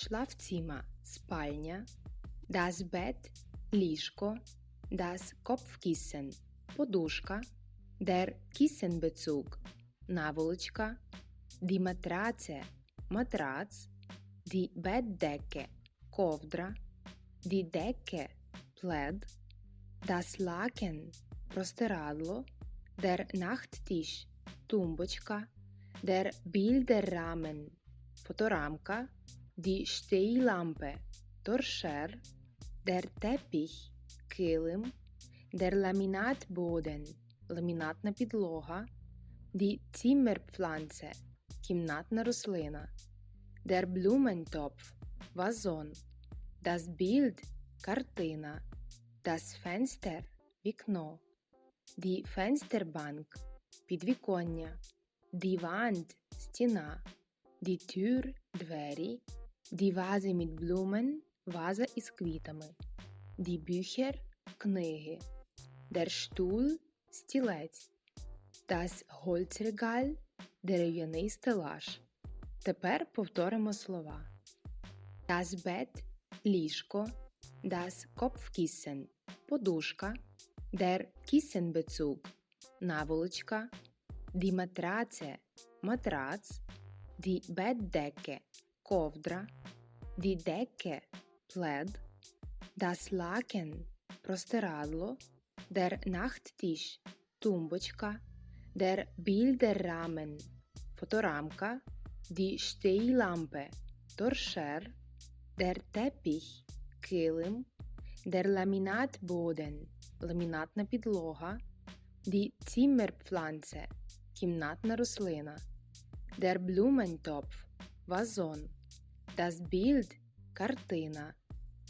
Schlafzimmer спальня, das Bett ліжко, das Kopfkissen подушка, der Kissenbezug наволочка, die Matratze матрац, die Bettdecke ковдра, die Decke плед, das Laken простирадло, der Nachttisch тумбочка, der Bilderrahmen фоторамка, die Stehlampe торшер, der Teppich килим, der Laminatboden ламінатна підлога, die Zimmerpflanze кімнатна рослина, der Blumentopf вазон, das Bild картина, das Fenster вікно, die Fensterbank підвіконня, die Wand стіна, die Tür двері, die Vase mit Blumen ваза із квітами, die Bücher книги, der Stuhl стілець, das Holzregal дерев'яний стелаж. Тепер повторимо слова. Das Bett ліжко, das Kopfkissen подушка, der Kissenbezug наволочка, die Matratze матрац, die Bettdecke ковдра, die Decke плед, das Laken простирадло, der Nachttisch тумбочка, der Bilderrahmen фоторамка, die Stehlampe торшер, der Teppich килим, der Laminatboden ламінатна підлога, die Zimmerpflanze кімнатна рослина, der Blumentopf вазон, das Bild картина,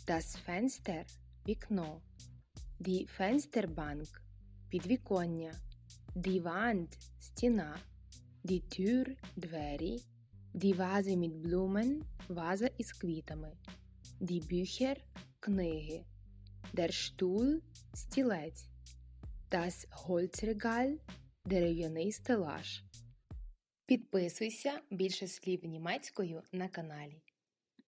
das Fenster вікно, die Fensterbank підвіконня, die Wand стіна, die Tür двері, die Vase mit Blumen ваза із квітами, die Bücher книги, der Stuhl стілець, das Holzregal дерев'яний стелаж. Підписуйся. Більше слів німецькою на каналі.